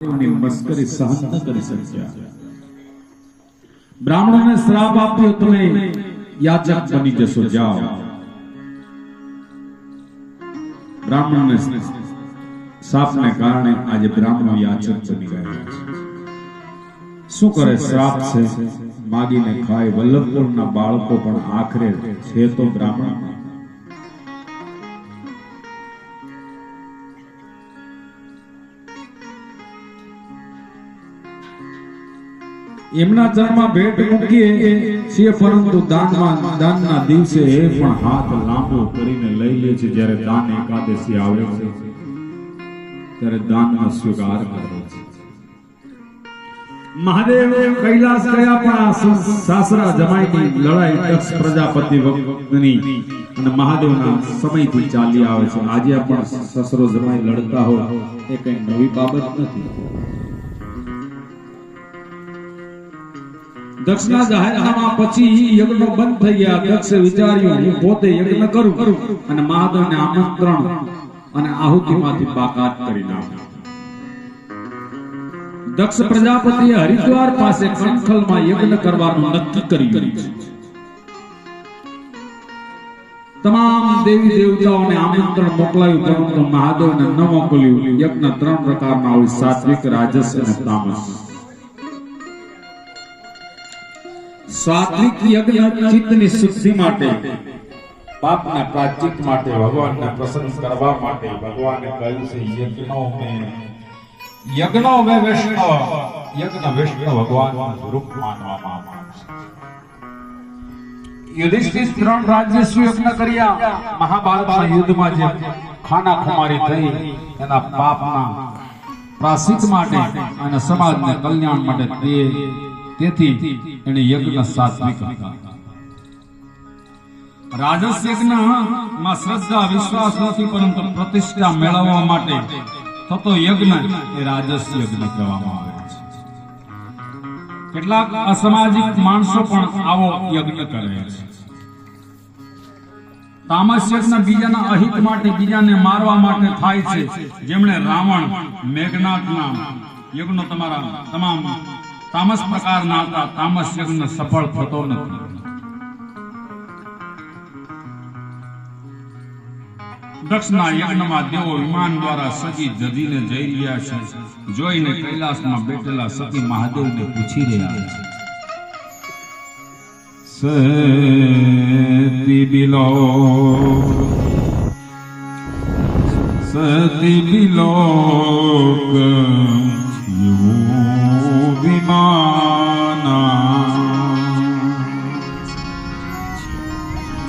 મસ્કરી સહન બ્રાહ્મણોને શ્રાપ આપ્યો, તમે યાચક બની જશો, જાઓ. બ્રાહ્મણને શ્રાપને કારણે આજે બ્રાહ્મણો યાચક બની ગયા શું કરે? શ્રાપ છે. માગીને ખાય. વલ્લભપુરના બાળકો પણ આખરે છે તો બ્રાહ્મણ. એમના ચરણમાં ભેટ મૂકીએ છીએ, પરંતુ દાનમાં, દાનના દિવસે એ પણ હાથ લાંબો કરીને લઈ લે છે, જ્યારે દાન એકાદશી આવે છે, ત્યારે દાનનો સ્વીકાર કરે છે. મહાદેવ કૈલાસ ગયા પણ સાસરા જમાઈની લડાઈ દક્ષ પ્રજાપતિ વખતની અને મહાદેવના સમયથી ચાલી આવે છે. આજે પણ સસરો જમાઈ લડતા હોય, એ કઈ નવી બાબત નથી. દક્ષના જાહેરનામા પછી યજ્ઞ બંધ થઈ ગયા. દક્ષે વિચાર્યું, હું પોતે યજ્ઞ કરું. અને મહાદેવને આમંત્રણ અને આહુતિમાંથી બાકાત કરી નાખ્યો દક્ષ પ્રજાપતિએ હરિદ્વાર પાસે કંખલમાં યજ્ઞ કરવાનું નક્કી કર્યું તમામ દેવી દેવતાઓને આમંત્રણ મોકલાયું, પરંતુ મહાદેવને ન મોકલ્યું. યજ્ઞ ત્રણ પ્રકારના હોય સાત્વિક રાજસ અને તામસ. સાત્વિક યજ્ઞ ચિત્તની શુદ્ધિ માટે પાપના પ્રાચિત માટે ભગવાનને પ્રસન્ન કરવા માટે ભગવાને કહ્યું છે યજ્ઞો મેં યજ્ઞો વે વૈષ્ણવ યજ્ઞ વૈષ્ણવ ભગવાનનું સ્વરૂપ માનવામાં આવે છે યુધિષ્ઠિર ત્રણ રાજ્ય સુયજ્ઞ કર્યા મહાભારતના યુદ્ધમાં જે ખાના ખુમારી થઈ એના પાપના પ્રાશ્ચિત માટે અને સમાજને કલ્યાણ માટે તે તેથી એને યજ્ઞ સાત્વિક હતા રાજસ યજ્ઞમાં શ્રદ્ધા, વિશ્વાસ નથી, પરંતુ પ્રતિષ્ઠા મેળવવા માટે થતો યજ્ઞ એ રાજસ યજ્ઞ કહેવામાં આવે છે. કેટલાક અસામાજિક માણસો પણ આવો યજ્ઞ કરે છે. તામસ યજ્ઞ બીજાના અહિત માટે બીજાને મારવા માટે થાય છે. જેમણે રાવણ, મેઘનાથના યજ્ઞો તમારા તમામ તામસ પ્રકારના હતા, તામસ યજ્ઞ સફળ થતો નથી. દક્ષના યજ્ઞમાં દેવો વિમાન દ્વારા સતી જદીને જઈ રહ્યા છે, જોઈને કૈલાસમાં બેઠેલા સતી મહાદેવને પૂછી રહ્યા છે. સતી બિલો. સતી બિલો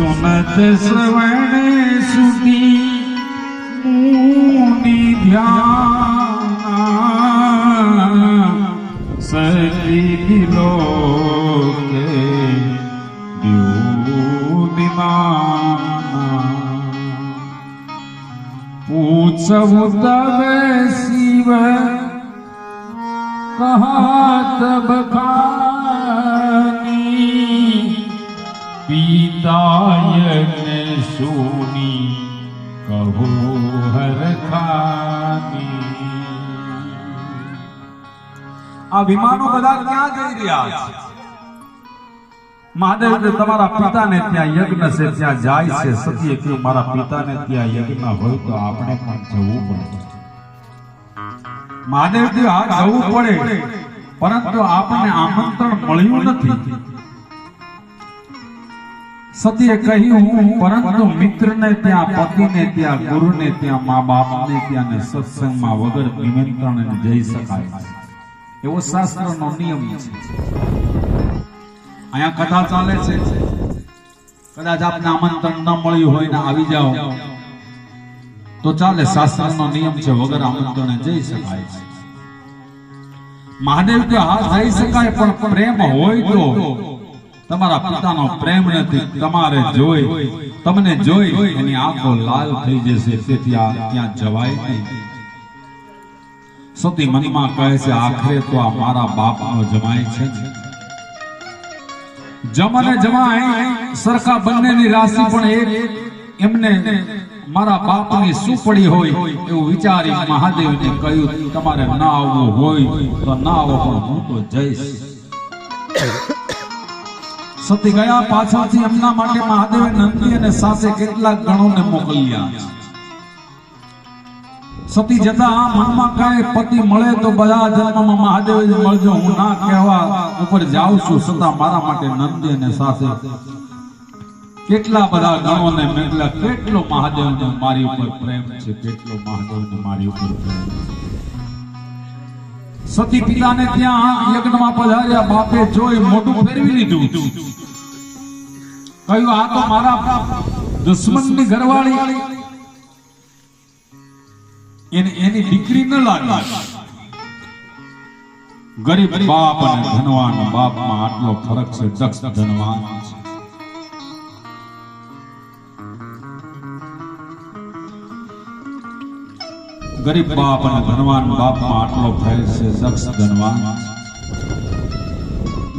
सुनत श्रवण सुनी मुनि ध्यान सली लोक पूछऊ तब शिव कहा तब विव પિતાયને સુની કહો હર ખાની આ વિમાનો બધા ક્યાં જઈ રહ્યા છે મહાદેવ તમારા પિતાને ત્યાં યજ્ઞ છે ત્યાં જાય છે સતીએ કહ્યું મારા પિતાને ત્યાં યજ્ઞ હોય તો આપણે પણ જવું પડે મહાદેવ કે હા જવું પડે પરંતુ આપણને આમંત્રણ મળ્યું નથી। સતીએ કહ્યું, પરંતુ મિત્રને ત્યાં, પતિને ત્યાં, ગુરુને ત્યાં મા બાપને ત્યાં સત્સંગમાં વગર નિમંત્રણે જઈ શકાય. એવો શાસ્ત્રનો નિયમ છે. અહીંયા કથા ચાલે છે. કદાચ આપને આમંત્રણ ન મળ્યું હોય ને આવી જાઓ. તો ચાલે, શાસ્ત્રનો નિયમ છે, વગર આમંત્રણે જઈ શકાય છે. મહાદેવ કે, હા, જઈ શકાય, પણ પ્રેમ હોય તો તમારા પિતાનો પ્રેમ નથી, તમારે જોઈ. તમને જોઈ એની આંખો લાલ થઈ જશે, તેથી આ ત્યાં જવાય નહીં. સતી મનમાં કહે છે, આખરે તો આ મારા બાપનો જમાય છે જમને જમાય સરખા બંનેની રાશિ પણ એક. એમને મારા બાપની શું પડી હોય એવું વિચારી મહાદેવને કહ્યું, તમારે ના આવવું હોય તો ના આવો, પણ હું તો જઈશ. સતી ગયા, પાછળથી એમના માટે મહાદેવે નંદી અને સાથે કેટલાક ગણોને મોકલ્યા. સતી જતા મનમાં કહે પતિ મળે તો બધા જન્મમાં મહાદેવ જ મળજો. હું ના કહેવા ઉપર જાઉં છું, છતાં મારા માટે નંદી અને સાથે કેટલા બધા ગણોને મેળવ્યા કેટલો મહાદેવને મારી ઉપર પ્રેમ છે, કેટલો મહાદેવને મારી ઉપર પ્રેમ છે. સતી પિતાને ત્યાં યજ્ઞમાં પધાર્યા, બાપે જોઈ મોઢું ફેરવી લીધું. કહ્યું, આ તો મારા દુશ્મનની ઘરવાળી. એને એની દીકરી ન લાગી. ગરીબ બાપ અને ધનવાન બાપમાં આટલો ફરક છે, દક્ષ ધનવાન છે. ગરીબ બાપ અને ધનવાન બાપમાં આટલો ભય છે, દક્ષ ધનવાન.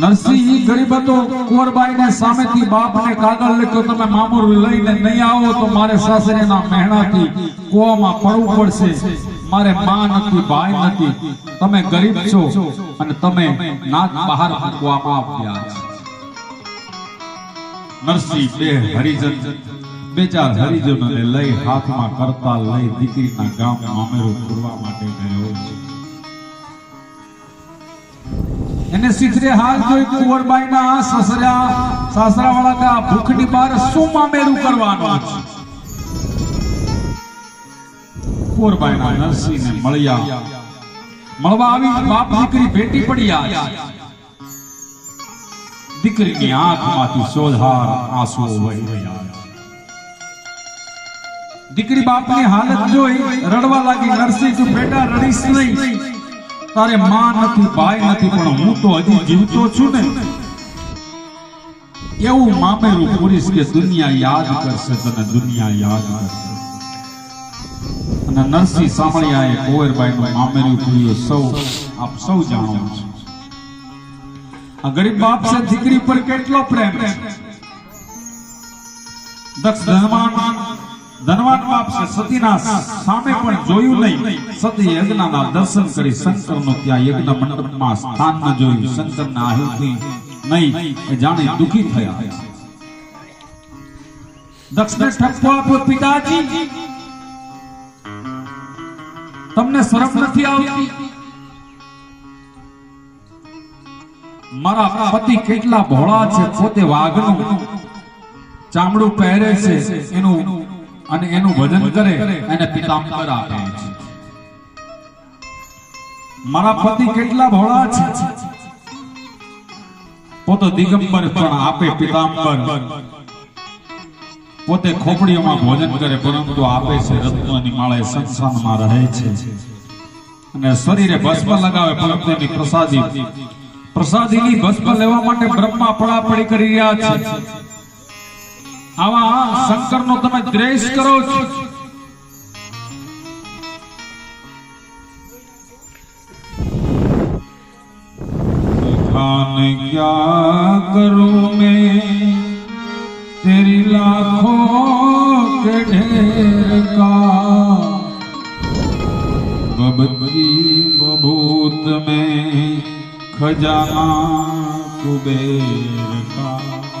નરસિંહ ગરીબ હતો, કુંવરબાઈને સામેથી બાપને કાગળ લખ્યો, તમે મામૂર લઈને નહીં આવો તો મારે સાસરીના મહેણાથી કુવામાં પડવું પડશે. મારે માં નથી, ભાઈ નથી. તમે ગરીબ છો અને તમે નાક બહાર મૂકવામાં આવ્યા. નરસિંહ બે હરિજન બે ચાર હરિજનોને લઈ હાથમાં કરતા લઈ દીકરીના ગામ મામેરું પૂરવા માટે ગયો છે. એને સીધરે હાલ જોઈ કુંવરબાઈના સસરા, સાસરાવાળાના ભૂખની બાર શું મામેરું કરવાનું છે? કુંવરબાઈના નરસિંહને મળ્યા. મળવા આવી બાપ દીકરી ભેટી પડ્યા દીકરીની આંખમાંથી સોધાર આંસુઓ વહી રહ્યા. દીકરી બાપની હાલત જોઈ રડવા લાગી, નરસિંહ, તું બેટા રડીશ નહીં. તારે માં નથી, ભાઈ નથી, પણ હું તો હજી જીવતો છું ને. એવું મામેરું પુરુષ કે દુનિયા યાદ કરશે તને, દુનિયા યાદ કરશે. અને નરસિંહ સામળિયાએ કુંવરબાઈનું મામેરું પૂર્યું સૌ, આપ સૌ જાણો છો. આ ગરીબ બાપ છે, દીકરી પર કેટલો પ્રેમ દક્ષ ધનવાન ધનવાન બાપ સતીના સામે પણ જોયું નહીં. સતી યજ્ઞના દર્શન કરી શંકરનો ત્યાં યજ્ઞ મંડપમાં સ્થાન ન જોયું. શંકરના આહુતિ નહીં જાણે દુખી થયા. દક્ષને ઠપકો આપ્યો, પિતાજી, તમને શરમ નથી આવતી? મારા પતિ કેટલા ભોળા છે, પોતે વાઘનું ચામડું પહેરે છે, એનું અને એનું ભજન કરે એને પિતાંબર આપે છે. મારા પતિ કેટલા ભોળા છે. પોતે દિગંબર પણ આપે પિતાંબર. પોતે ખોપડીઓમાં ભોજન કરે પરંતુ આપે છે રત્નની માળે સંસારમાં રહે છે. અને શરીરે ભસ્મ લગાવે પરંતુ એની પ્રસાદી. પ્રસાદીની ભસ્મ લેવા માટે બ્રહ્મા પડાપડી કરી રહ્યા છે. આવા શંકરનો તમે દ્વેષ કરો છો खान क्या करूं मैं तेरी लाखों के ढेर का बबकी बबूत में खजाना कुबेर का